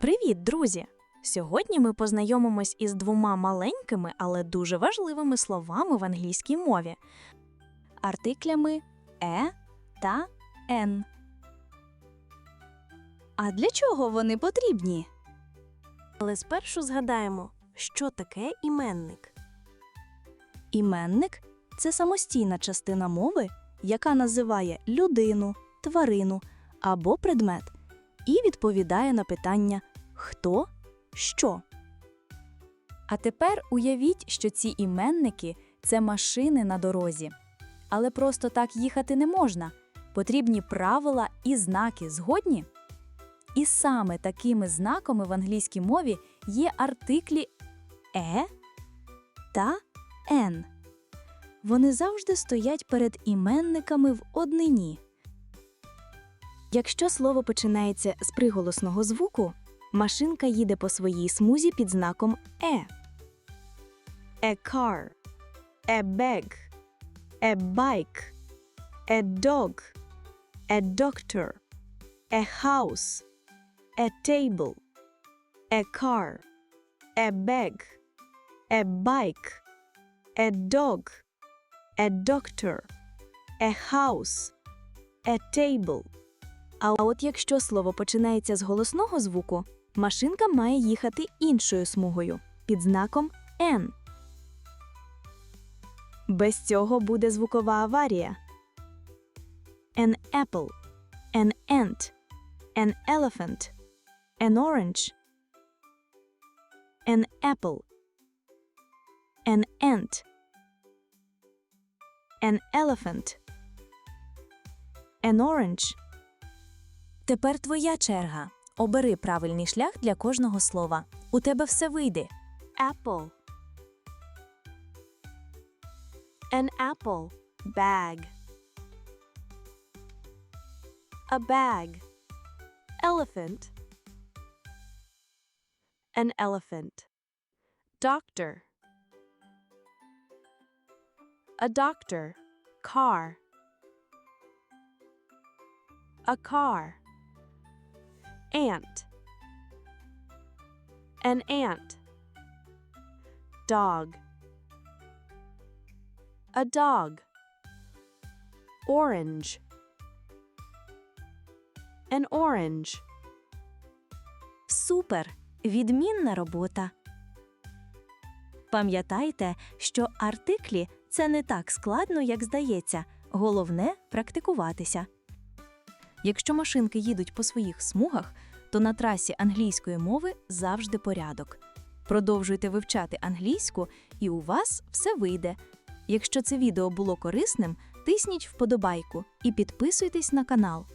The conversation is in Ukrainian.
Привіт, друзі! Сьогодні ми познайомимось із двома маленькими, але дуже важливими словами в англійській мові артиклями е та ен. А для чого вони потрібні? Але спершу згадаємо, що таке іменник. Іменник це самостійна частина мови, яка називає людину, тварину або предмет і відповідає на питання хто, що. А тепер уявіть, що ці іменники це машини на дорозі. Але просто так їхати не можна. Потрібні правила і знаки згодні. І саме такими знаками в англійській мові є артиклі е та ен. Вони завжди стоять перед іменниками в однині. Якщо слово починається з приголосного звуку, машинка їде по своїй смузі під знаком е. A car, a bag, a bike, a dog, a doctor, a house, a table, a car, a bag, a bike, a dog, a doctor, a house, a table. А от якщо слово починається з голосного звуку, машинка має їхати іншою смугою під знаком N. Без цього буде звукова аварія. An apple, an ant, an elephant, an orange. An apple, an ant, an elephant, an orange. Тепер твоя черга. Обери правильний шлях для кожного слова. У тебе все вийде. Apple. An apple. Bag. A bag. Elephant. An elephant. Doctor. A doctor. Car. A car. Ant. An ant. Dog. A dog. Orange. An orange. Супер! Відмінна робота. Пам'ятайте, що артиклі це не так складно, як здається. Головне практикуватися. Якщо машинки їдуть по своїх смугах, то на трасі англійської мови завжди порядок. Продовжуйте вивчати англійську, і у вас все вийде. Якщо це відео було корисним, тисніть вподобайку і підписуйтесь на канал.